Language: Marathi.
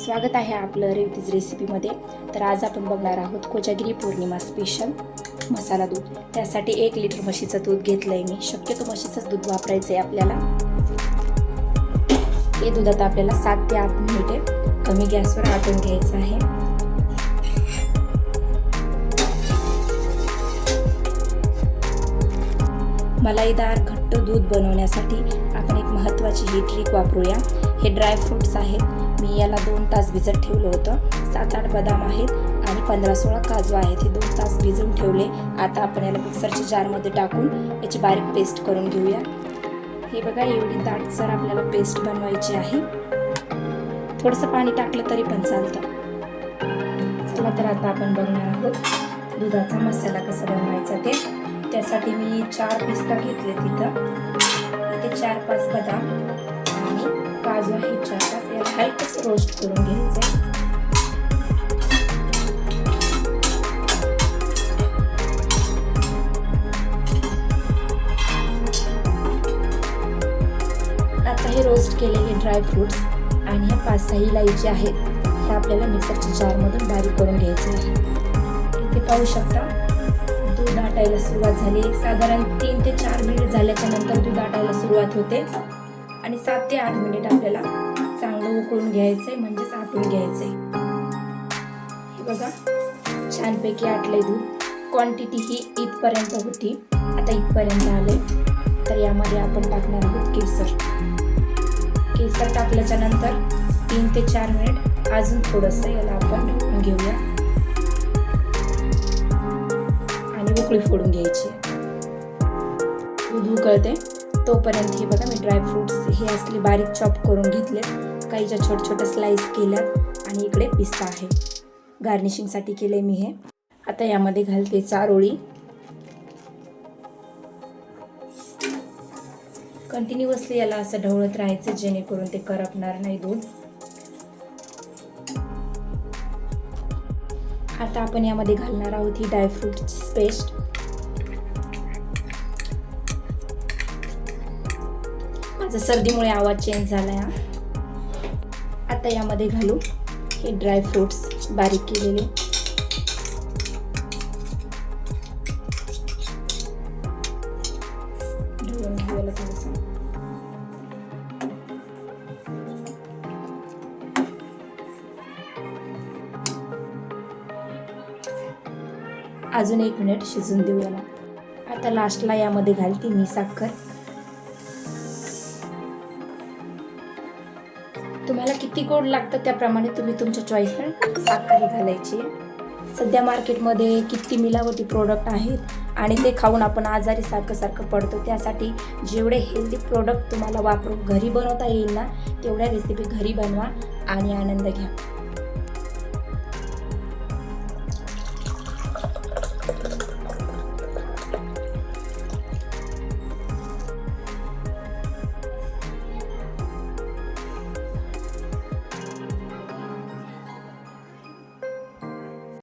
स्वागत आहे आपलं रेवतीज रेसिपीमध्ये तर आज आपण बघणार आहोत कोजागिरी पौर्णिमा स्पेशल मसाला दूध. त्यासाठी एक लिटर म्हशीचं दूध घेतलं आहे मी. शक्यतो म्हशीचंच दूध वापरायचं आहे आपल्याला. हे दुधात आपल्याला सात ते आठ मिनिटे कमी गॅसवर आटून घ्यायचं आहे. मलाईदार घट्ट दूध बनवण्यासाठी आपण एक महत्त्वाची ही ट्रिक वापरूया. हे ड्रायफ्रूट्स आहेत. मी याला दोन तास भिजत ठेवलं होतं. सात आठ बदाम आहेत आणि पंधरा सोळा काजू आहेत. हे दोन तास भिजून ठेवले. आता आपण याला मिक्सरच्या जारमध्ये टाकून याची बारीक पेस्ट करून घेऊया. हे बघा एवढी दाटसर आपल्याला पेस्ट बनवायची आहे. थोडंसं पाणी टाकलं तरी पण चालतं. चला तर आता आपण बघणार आहोत दुधाचा मसाला कसा बनवायचा ते. त्यासाठी मी चार पिस्ता घेतले तिथं. ते चार पाच बदाम. काजू आहे चार पाच हलकंच रोस्ट करून घ्यायचं. आता हे रोस्ट केलेले ड्रायफ्रुट्स आणि ह्या पाच सहा इलायची आहेत हे आपल्याला मिक्सरच्या जारमधून बारीक करून घ्यायचे आहे. इथे पाहू शकता दूध आटायला सुरुवात झाली. साधारण तीन ते चार मिनिट झाल्याच्यानंतर दूध आटायला सुरुवात होते. आणि सात ते आठ मिनिट आपल्याला चांगलं उकळून घ्यायचंय म्हणजेच आटून घ्यायचंय. हे बघा छानपैकी आटलंय दूध. क्वांटिटी ही इथपर्यंत होती. आता इथपर्यंत आले तर यामध्ये आपण टाकणार आहोत केसर. केसर टाकल्याच्या नंतर तीन ते चार मिनिट अजून थोडंसं याला आपण घेऊया. आणि उकळी फोडून घ्यायची. दूध उकळते तोपर्यंत हे बघा मी ड्रायफ्रुट्स हे असले बारीक चॉप करून घेतले काहीच्या छोट्या छोट्या स्लाइस केल्यात आणि इकडे पिस्ता आहे. गार्निशिंगसाठी केले मी हे. आता यामध्ये घालते चारोळी. कंटिन्युअसली याला असं ढवळत राहायचं जेणेकरून ते करपणार नाही दूध. आता आपण यामध्ये घालणार आहोत ही ड्रायफ्रूटची पेस्ट माझा सर्दीमुळे आवाज चेंज झाला आहे आता यामध्ये घालू हे ड्रायफ्रुट्स बारीक केलेले. अजून एक मिनिट शिजून देऊ याला. आता लास्टला यामध्ये घालते मी साखर. तुम्हाला किती गोड लागतं त्याप्रमाणे तुम्ही तुमच्या चॉईसनं साखर घालायची. सध्या मार्केटमध्ये किती मिलावटी प्रोडक्ट आहेत आणि ते खाऊन आपण आजारी सारखं सारखं पडतो. त्यासाठी जेवढे हेल्दी प्रोडक्ट तुम्हाला वापरून घरी बनवता येईल ना तेवढ्या रेसिपी घरी बनवा आणि आनंद घ्या.